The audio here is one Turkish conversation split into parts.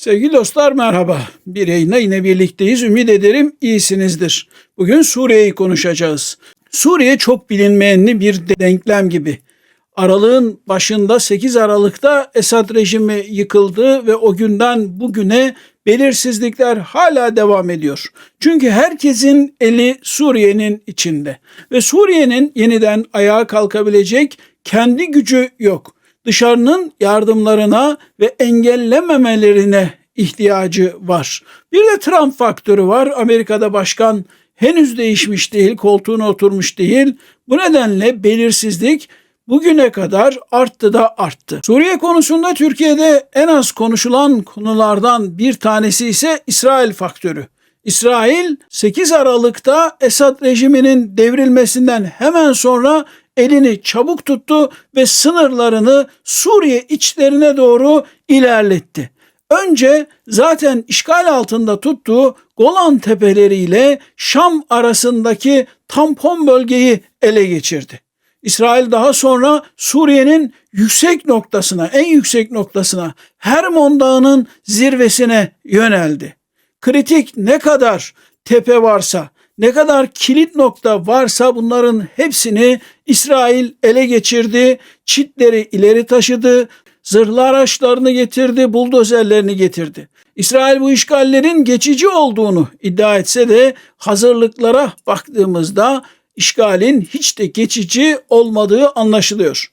Sevgili dostlar merhaba. Bir yayına yine birlikteyiz. Ümit ederim iyisinizdir. Bugün Suriye'yi konuşacağız. Suriye çok bilinmeyenli bir denklem gibi. Aralığın başında 8 Aralık'ta Esad rejimi yıkıldı ve o günden bugüne belirsizlikler hala devam ediyor. Çünkü herkesin eli Suriye'nin içinde ve Suriye'nin yeniden ayağa kalkabilecek kendi gücü yok. Dışarının yardımlarına ve engellememelerine ihtiyacı var. Bir de Trump faktörü var. Amerika'da başkan henüz değişmiş değil, koltuğuna oturmuş değil. Bu nedenle belirsizlik bugüne kadar arttı da arttı. Suriye konusunda Türkiye'de en az konuşulan konulardan bir tanesi ise İsrail faktörü. İsrail 8 Aralık'ta Esad rejiminin devrilmesinden hemen sonra elini çabuk tuttu ve sınırlarını Suriye içlerine doğru ilerletti. Önce zaten işgal altında tuttuğu Golan Tepeleri ile Şam arasındaki tampon bölgeyi ele geçirdi. İsrail daha sonra Suriye'nin yüksek noktasına, en yüksek noktasına, Hermon Dağı'nın zirvesine yöneldi. Kritik ne kadar tepe varsa, ne kadar kilit nokta varsa bunların hepsini İsrail ele geçirdi, çitleri ileri taşıdı, zırhlı araçlarını getirdi, buldozerlerini getirdi. İsrail bu işgallerin geçici olduğunu iddia etse de hazırlıklara baktığımızda işgalin hiç de geçici olmadığı anlaşılıyor.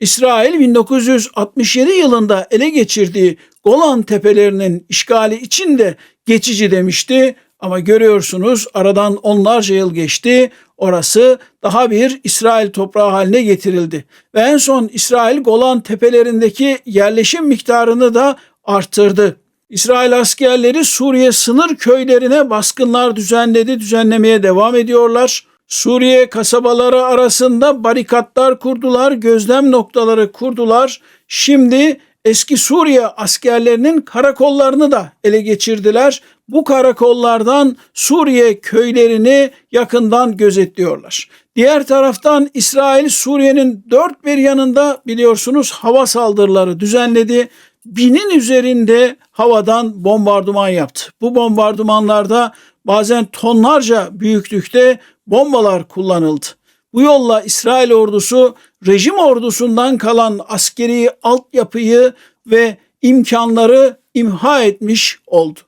İsrail 1967 yılında ele geçirdiği Golan Tepelerinin işgali için de geçici demişti ama görüyorsunuz aradan onlarca yıl geçti. Orası daha bir İsrail toprağı haline getirildi. Ve en son İsrail Golan tepelerindeki yerleşim miktarını da arttırdı. İsrail askerleri Suriye sınır köylerine baskınlar düzenledi, düzenlemeye devam ediyorlar. Suriye kasabaları arasında barikatlar kurdular, gözlem noktaları kurdular. Şimdi eski Suriye askerlerinin karakollarını da ele geçirdiler. Bu karakollardan Suriye köylerini yakından gözetliyorlar. Diğer taraftan İsrail Suriye'nin dört bir yanında biliyorsunuz hava saldırıları düzenledi. Binin üzerinde havadan bombardıman yaptı. Bu bombardımanlarda bazen tonlarca büyüklükte bombalar kullanıldı. Bu yolla İsrail ordusu rejim ordusundan kalan askeri altyapıyı ve imkanları imha etmiş oldu.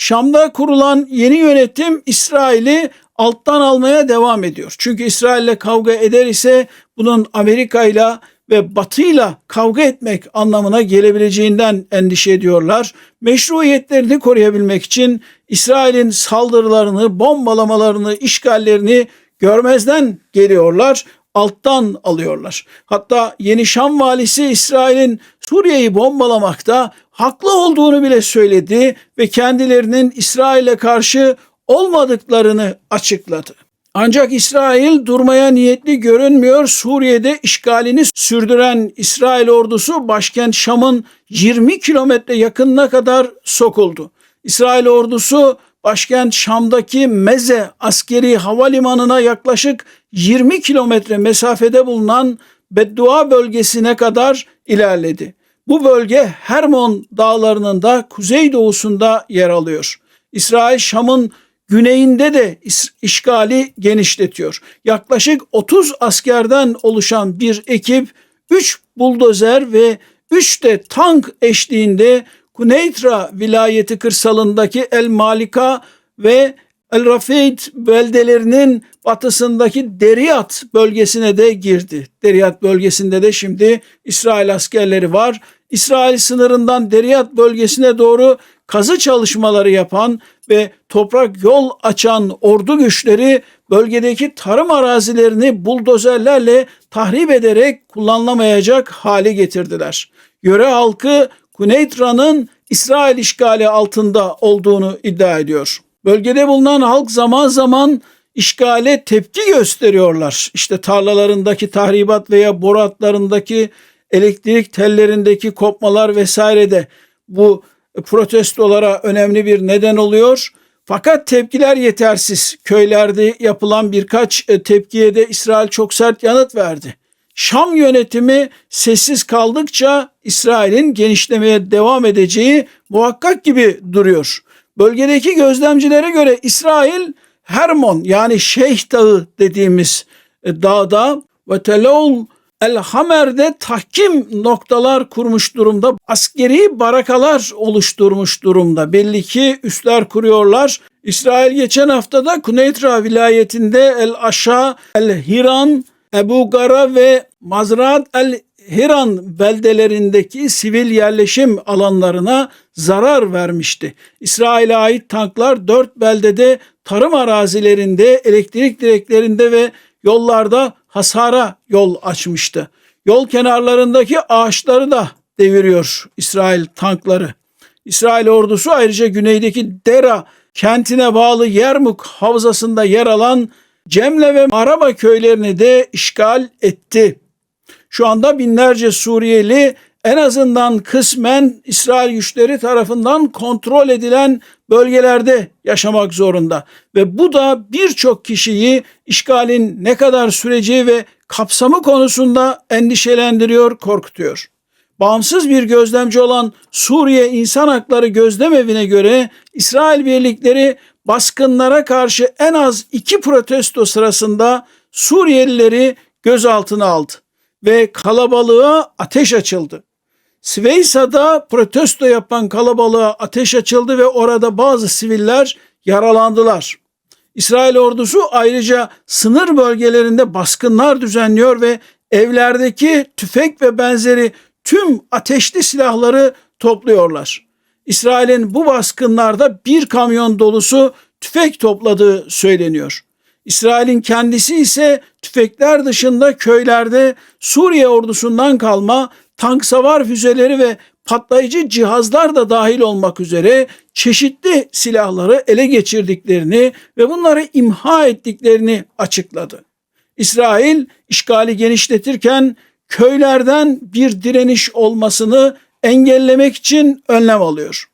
Şam'da kurulan yeni yönetim İsrail'i alttan almaya devam ediyor. Çünkü İsrail'le kavga eder ise bunun Amerika'yla ve Batı'yla kavga etmek anlamına gelebileceğinden endişe ediyorlar. Meşruiyetlerini koruyabilmek için İsrail'in saldırılarını, bombalamalarını, işgallerini görmezden geliyorlar, alttan alıyorlar. Hatta Yeni Şam valisi İsrail'in Suriye'yi bombalamakta haklı olduğunu bile söyledi ve kendilerinin İsrail'e karşı olmadıklarını açıkladı. Ancak İsrail durmaya niyetli görünmüyor. Suriye'de işgalini sürdüren İsrail ordusu başkent Şam'ın 20 kilometre yakınına kadar sokuldu. İsrail ordusu başkent Şam'daki Meze askeri havalimanına yaklaşık 20 kilometre mesafede bulunan Beddua bölgesine kadar ilerledi. Bu bölge Hermon dağlarının da kuzeydoğusunda yer alıyor. İsrail Şam'ın güneyinde de işgali genişletiyor. Yaklaşık 30 askerden oluşan bir ekip 3 buldozer ve 3 de tank eşliğinde Kuneytra vilayeti kırsalındaki El Malika ve El Rafid beldelerinin batısındaki Deriyat bölgesine de girdi. Deriyat bölgesinde de şimdi İsrail askerleri var. İsrail sınırından Deriyat bölgesine doğru kazı çalışmaları yapan ve toprak yol açan ordu güçleri bölgedeki tarım arazilerini buldozerlerle tahrip ederek kullanılamayacak hale getirdiler. Yöre halkı Kuneytra'nın İsrail işgali altında olduğunu iddia ediyor. Bölgede bulunan halk zaman zaman işgale tepki gösteriyorlar. İşte tarlalarındaki tahribat veya boratlarındaki elektrik tellerindeki kopmalar vesairede bu protestolara önemli bir neden oluyor. Fakat tepkiler yetersiz. Köylerde yapılan birkaç e, tepkiye de İsrail çok sert yanıt verdi. Şam yönetimi sessiz kaldıkça İsrail'in genişlemeye devam edeceği muhakkak gibi duruyor. Bölgedeki gözlemcilere göre İsrail Hermon yani Şeyh Dağı dediğimiz e, dağda ve Telol El Hamer'de tahkim noktalar kurmuş durumda. Askeri barakalar oluşturmuş durumda. Belli ki üsler kuruyorlar. İsrail geçen haftada Kuneytra vilayetinde El Aşa, El Hiran, Ebu Gara ve Mazrat El Hiran beldelerindeki sivil yerleşim alanlarına zarar vermişti. İsrail'e ait tanklar dört beldede tarım arazilerinde, elektrik direklerinde ve yollarda hasara yol açmıştı. Yol kenarlarındaki ağaçları da deviriyor İsrail tankları. İsrail ordusu ayrıca güneydeki Dera kentine bağlı Yermuk havzasında yer alan Cemle ve Araba köylerini de işgal etti. Şu anda binlerce Suriyeli en azından kısmen İsrail güçleri tarafından kontrol edilen bölgelerde yaşamak zorunda ve bu da birçok kişiyi işgalin ne kadar süreceği ve kapsamı konusunda endişelendiriyor, korkutuyor. Bağımsız bir gözlemci olan Suriye İnsan Hakları Gözlem Evi'ne göre İsrail birlikleri baskınlara karşı en az iki protesto sırasında Suriyelileri gözaltına aldı ve kalabalığa ateş açıldı. Sveysa'da protesto yapan kalabalığa ateş açıldı ve orada bazı siviller yaralandılar. İsrail ordusu ayrıca sınır bölgelerinde baskınlar düzenliyor ve evlerdeki tüfek ve benzeri tüm ateşli silahları topluyorlar. İsrail'in bu baskınlarda bir kamyon dolusu tüfek topladığı söyleniyor. İsrail'in kendisi ise tüfekler dışında köylerde Suriye ordusundan kalma tank savar füzeleri ve patlayıcı cihazlar da dahil olmak üzere çeşitli silahları ele geçirdiklerini ve bunları imha ettiklerini açıkladı. İsrail işgali genişletirken köylerden bir direniş olmasını engellemek için önlem alıyor.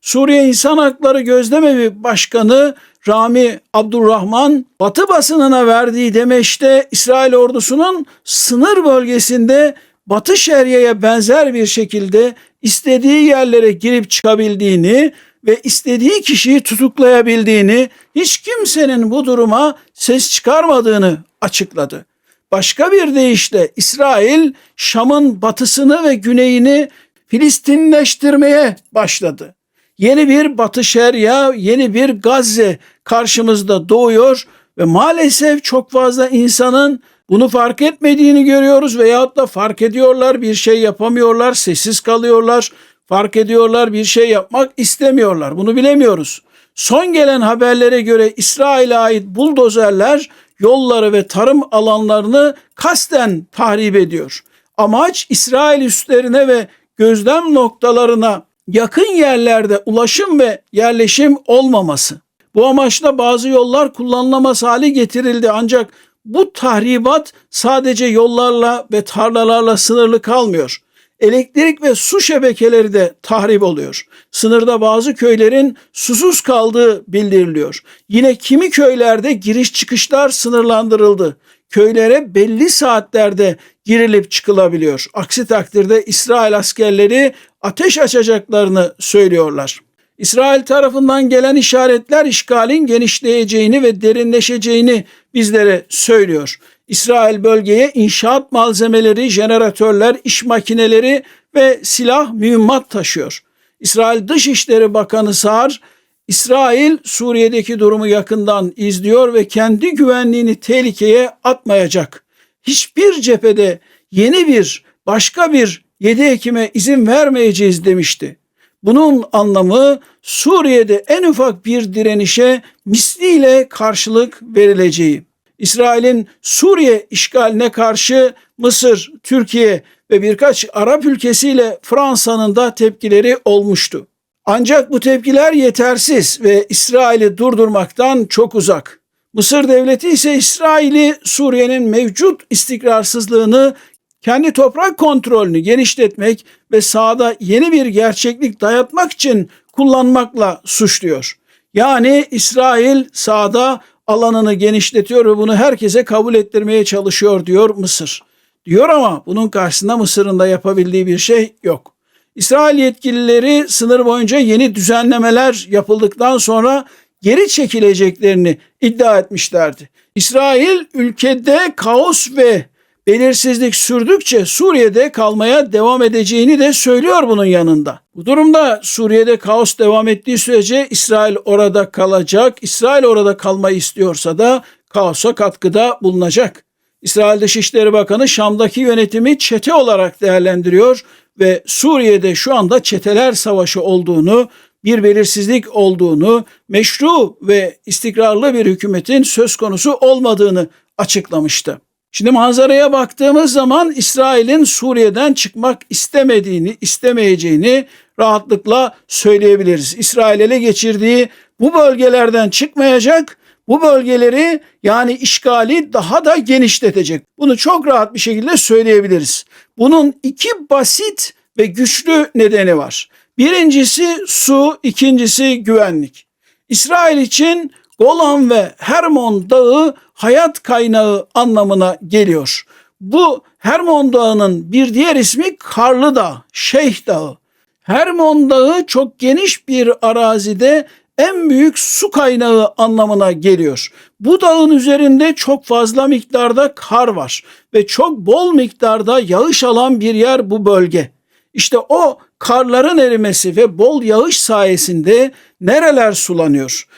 Suriye İnsan Hakları Gözlemevi Başkanı Rami Abdurrahman Batı basınına verdiği demeçte İsrail ordusunun sınır bölgesinde Batı Şeria'ya benzer bir şekilde istediği yerlere girip çıkabildiğini ve istediği kişiyi tutuklayabildiğini, hiç kimsenin bu duruma ses çıkarmadığını açıkladı. Başka bir deyişle İsrail Şam'ın batısını ve güneyini Filistinleştirmeye başladı. Yeni bir Batı Şeria, yeni bir Gazze karşımızda doğuyor ve maalesef çok fazla insanın bunu fark etmediğini görüyoruz veyahut da fark ediyorlar bir şey yapamıyorlar, sessiz kalıyorlar, fark ediyorlar bir şey yapmak istemiyorlar. Bunu bilemiyoruz. Son gelen haberlere göre İsrail'e ait buldozerler yolları ve tarım alanlarını kasten tahrip ediyor. Amaç İsrail üstlerine ve gözlem noktalarına yakın yerlerde ulaşım ve yerleşim olmaması. Bu amaçla bazı yollar kullanılamaz hale getirildi ancak bu tahribat sadece yollarla ve tarlalarla sınırlı kalmıyor. Elektrik ve su şebekeleri de tahrip oluyor. Sınırda bazı köylerin susuz kaldığı bildiriliyor. Yine kimi köylerde giriş çıkışlar sınırlandırıldı. Köylere belli saatlerde girilip çıkılabiliyor. Aksi takdirde İsrail askerleri ateş açacaklarını söylüyorlar. İsrail tarafından gelen işaretler işgalin genişleyeceğini ve derinleşeceğini bizlere söylüyor. İsrail bölgeye inşaat malzemeleri, jeneratörler, iş makineleri ve silah mühimmat taşıyor. İsrail Dışişleri Bakanı Sar, İsrail Suriye'deki durumu yakından izliyor ve kendi güvenliğini tehlikeye atmayacak. Hiçbir cephede yeni bir başka bir 7 Ekim'e izin vermeyeceğiz demişti. Bunun anlamı Suriye'de en ufak bir direnişe misliyle karşılık verileceği. İsrail'in Suriye işgaline karşı Mısır, Türkiye ve birkaç Arap ülkesiyle Fransa'nın da tepkileri olmuştu. Ancak bu tepkiler yetersiz ve İsrail'i durdurmaktan çok uzak. Mısır devleti ise İsrail'i Suriye'nin mevcut istikrarsızlığını kendi toprak kontrolünü genişletmek ve sahada yeni bir gerçeklik dayatmak için kullanmakla suçluyor. Yani İsrail sahada alanını genişletiyor ve bunu herkese kabul ettirmeye çalışıyor diyor Mısır. diyor ama bunun karşısında Mısır'ın da yapabildiği bir şey yok. İsrail yetkilileri sınır boyunca yeni düzenlemeler yapıldıktan sonra geri çekileceklerini iddia etmişlerdi. İsrail ülkede kaos ve belirsizlik sürdükçe Suriye'de kalmaya devam edeceğini de söylüyor bunun yanında. Bu durumda Suriye'de kaos devam ettiği sürece İsrail orada kalacak. İsrail orada kalmayı istiyorsa da kaosa katkıda bulunacak. İsrail Dışişleri Bakanı Şam'daki yönetimi çete olarak değerlendiriyor ve Suriye'de şu anda çeteler savaşı olduğunu, bir belirsizlik olduğunu, meşru ve istikrarlı bir hükümetin söz konusu olmadığını açıklamıştı. Şimdi manzaraya baktığımız zaman İsrail'in Suriye'den çıkmak istemediğini, istemeyeceğini rahatlıkla söyleyebiliriz. İsrail ele geçirdiği bu bölgelerden çıkmayacak, bu bölgeleri yani işgali daha da genişletecek. Bunu çok rahat bir şekilde söyleyebiliriz. Bunun iki basit ve güçlü nedeni var. Birincisi su, ikincisi güvenlik. İsrail için Golan ve Hermon Dağı hayat kaynağı anlamına geliyor. Bu Hermon Dağı'nın bir diğer ismi Karlı Dağ, Şeyh Dağı. Hermon Dağı çok geniş bir arazide en büyük su kaynağı anlamına geliyor. Bu dağın üzerinde çok fazla miktarda kar var ve çok bol miktarda yağış alan bir yer bu bölge. İşte o karların erimesi ve bol yağış sayesinde nereler sulanıyor?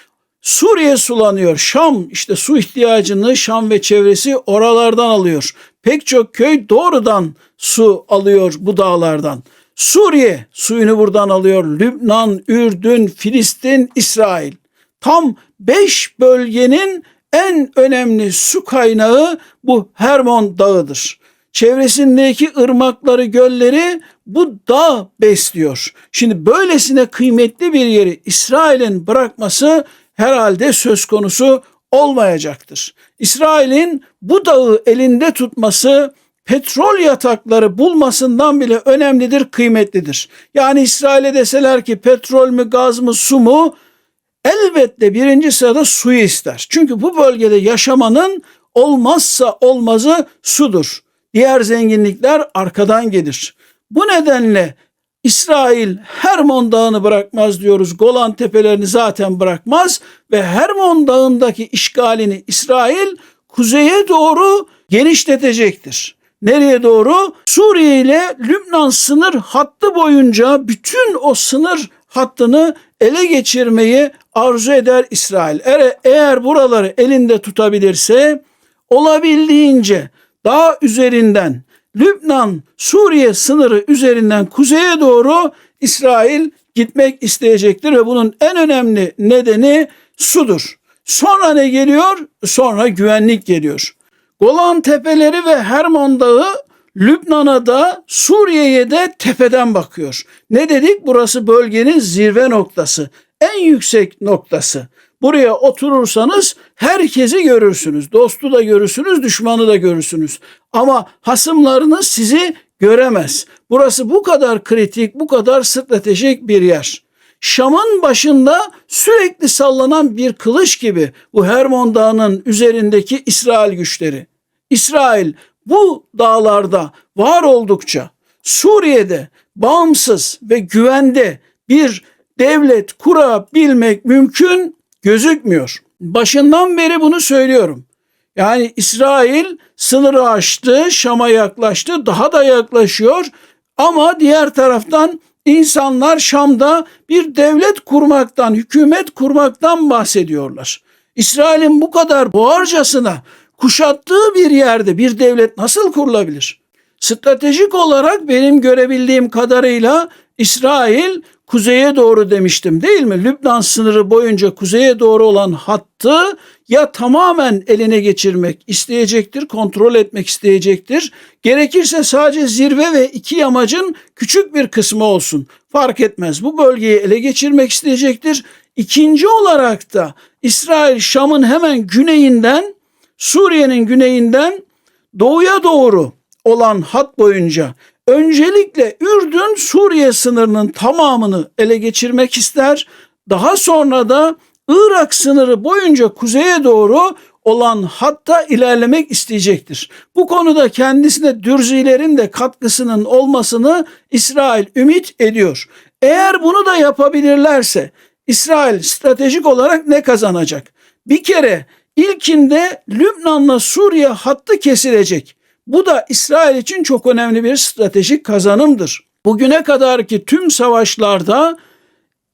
Suriye sulanıyor. Şam işte su ihtiyacını Şam ve çevresi oralardan alıyor. Pek çok köy doğrudan su alıyor bu dağlardan. Suriye suyunu buradan alıyor. Lübnan, Ürdün, Filistin, İsrail. Tam beş bölgenin en önemli su kaynağı bu Hermon Dağı'dır. Çevresindeki ırmakları, gölleri bu dağ besliyor. Şimdi böylesine kıymetli bir yeri İsrail'in bırakması herhalde söz konusu olmayacaktır. İsrail'in bu dağı elinde tutması petrol yatakları bulmasından bile önemlidir, kıymetlidir. Yani İsrail'e deseler ki petrol mü, gaz mı, su mu? Elbette birinci sırada suyu ister. Çünkü bu bölgede yaşamanın olmazsa olmazı sudur. Diğer zenginlikler arkadan gelir. Bu nedenle İsrail Hermon Dağı'nı bırakmaz diyoruz. Golan Tepelerini zaten bırakmaz ve Hermon Dağı'ndaki işgalini İsrail kuzeye doğru genişletecektir. Nereye doğru? Suriye ile Lübnan sınır hattı boyunca bütün o sınır hattını ele geçirmeyi arzu eder İsrail. Eğer, eğer buraları elinde tutabilirse olabildiğince daha üzerinden Lübnan Suriye sınırı üzerinden kuzeye doğru İsrail gitmek isteyecektir ve bunun en önemli nedeni sudur. Sonra ne geliyor? Sonra güvenlik geliyor. Golan Tepeleri ve Hermon Dağı Lübnan'a da Suriye'ye de tepeden bakıyor. Ne dedik? Burası bölgenin zirve noktası, en yüksek noktası. Buraya oturursanız herkesi görürsünüz. Dostu da görürsünüz, düşmanı da görürsünüz. Ama hasımlarınız sizi göremez. Burası bu kadar kritik, bu kadar stratejik bir yer. Şam'ın başında sürekli sallanan bir kılıç gibi bu Hermon Dağı'nın üzerindeki İsrail güçleri. İsrail bu dağlarda var oldukça Suriye'de bağımsız ve güvende bir devlet kurabilmek mümkün gözükmüyor. Başından beri bunu söylüyorum. Yani İsrail sınırı aştı, Şam'a yaklaştı, daha da yaklaşıyor. Ama diğer taraftan insanlar Şam'da bir devlet kurmaktan, hükümet kurmaktan bahsediyorlar. İsrail'in bu kadar boğarcasına kuşattığı bir yerde bir devlet nasıl kurulabilir? Stratejik olarak benim görebildiğim kadarıyla İsrail kuzeye doğru demiştim değil mi? Lübnan sınırı boyunca kuzeye doğru olan hattı ya tamamen eline geçirmek isteyecektir, kontrol etmek isteyecektir. Gerekirse sadece zirve ve iki yamacın küçük bir kısmı olsun. Fark etmez. Bu bölgeyi ele geçirmek isteyecektir. İkinci olarak da İsrail Şam'ın hemen güneyinden, Suriye'nin güneyinden doğuya doğru olan hat boyunca öncelikle Ürdün Suriye sınırının tamamını ele geçirmek ister. Daha sonra da Irak sınırı boyunca kuzeye doğru olan hatta ilerlemek isteyecektir. Bu konuda kendisine dürzilerin de katkısının olmasını İsrail ümit ediyor. Eğer bunu da yapabilirlerse İsrail stratejik olarak ne kazanacak? Bir kere ilkinde Lübnan'la Suriye hattı kesilecek. Bu da İsrail için çok önemli bir stratejik kazanımdır. Bugüne kadarki tüm savaşlarda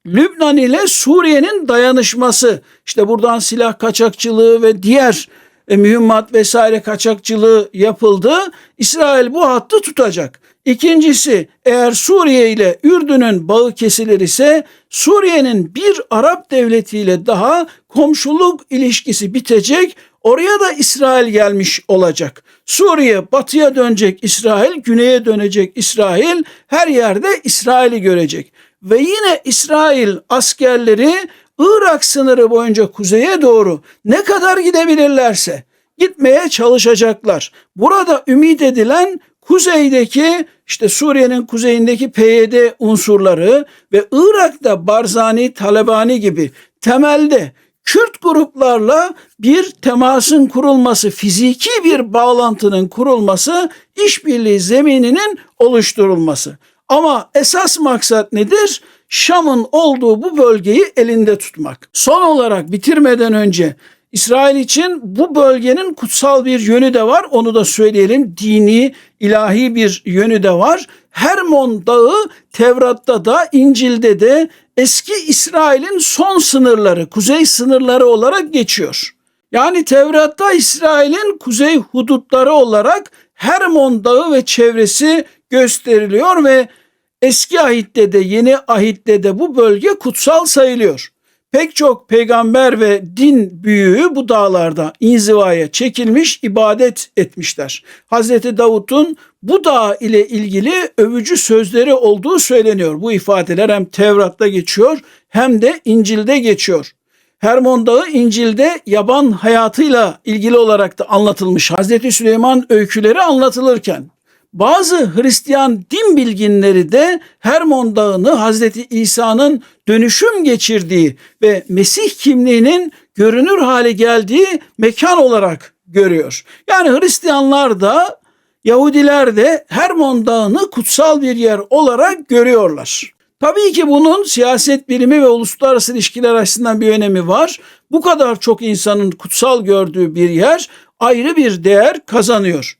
Lübnan ile Suriye'nin dayanışması, işte buradan silah kaçakçılığı ve diğer e, mühimmat vesaire kaçakçılığı yapıldı. İsrail bu hattı tutacak. İkincisi eğer Suriye ile Ürdün'ün bağı kesilir ise Suriye'nin bir Arap devletiyle daha komşuluk ilişkisi bitecek. Oraya da İsrail gelmiş olacak. Suriye batıya dönecek İsrail, güneye dönecek İsrail, her yerde İsrail'i görecek. Ve yine İsrail askerleri Irak sınırı boyunca kuzeye doğru ne kadar gidebilirlerse gitmeye çalışacaklar. Burada ümit edilen kuzeydeki işte Suriye'nin kuzeyindeki PYD unsurları ve Irak'ta Barzani, Talebani gibi temelde Kürt gruplarla bir temasın kurulması, fiziki bir bağlantının kurulması, işbirliği zemininin oluşturulması. Ama esas maksat nedir? Şam'ın olduğu bu bölgeyi elinde tutmak. Son olarak bitirmeden önce İsrail için bu bölgenin kutsal bir yönü de var. Onu da söyleyelim. Dini, ilahi bir yönü de var. Hermon Dağı Tevrat'ta da İncil'de de eski İsrail'in son sınırları, kuzey sınırları olarak geçiyor. Yani Tevrat'ta İsrail'in kuzey hudutları olarak Hermon Dağı ve çevresi gösteriliyor ve eski ahitte de yeni ahitte de bu bölge kutsal sayılıyor. Pek çok peygamber ve din büyüğü bu dağlarda inzivaya çekilmiş ibadet etmişler. Hazreti Davut'un bu dağ ile ilgili övücü sözleri olduğu söyleniyor. Bu ifadeler hem Tevrat'ta geçiyor hem de İncil'de geçiyor. Hermon Dağı İncil'de yaban hayatıyla ilgili olarak da anlatılmış. Hazreti Süleyman öyküleri anlatılırken bazı Hristiyan din bilginleri de Hermon Dağı'nı Hazreti İsa'nın dönüşüm geçirdiği ve Mesih kimliğinin görünür hale geldiği mekan olarak görüyor. Yani Hristiyanlar da Yahudiler de Hermon Dağı'nı kutsal bir yer olarak görüyorlar. Tabii ki bunun siyaset bilimi ve uluslararası ilişkiler açısından bir önemi var. Bu kadar çok insanın kutsal gördüğü bir yer ayrı bir değer kazanıyor.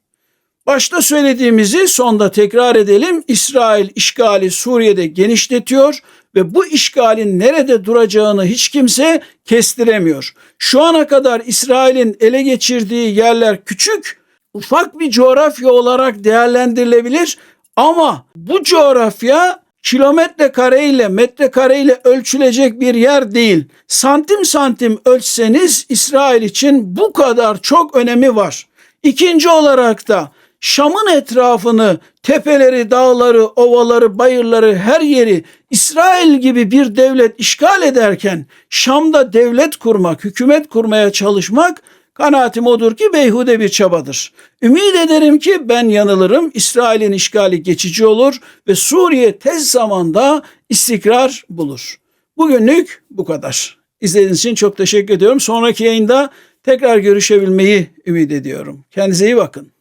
Başta söylediğimizi sonda tekrar edelim. İsrail işgali Suriye'de genişletiyor ve bu işgalin nerede duracağını hiç kimse kestiremiyor. Şu ana kadar İsrail'in ele geçirdiği yerler küçük, ufak bir coğrafya olarak değerlendirilebilir ama bu coğrafya kilometre kare ile metre kare ile ölçülecek bir yer değil. Santim santim ölçseniz İsrail için bu kadar çok önemi var. İkinci olarak da Şam'ın etrafını, tepeleri, dağları, ovaları, bayırları, her yeri İsrail gibi bir devlet işgal ederken Şam'da devlet kurmak, hükümet kurmaya çalışmak kanaatim odur ki beyhude bir çabadır. Ümit ederim ki ben yanılırım. İsrail'in işgali geçici olur ve Suriye tez zamanda istikrar bulur. Bugünlük bu kadar. İzlediğiniz için çok teşekkür ediyorum. Sonraki yayında tekrar görüşebilmeyi ümit ediyorum. Kendinize iyi bakın.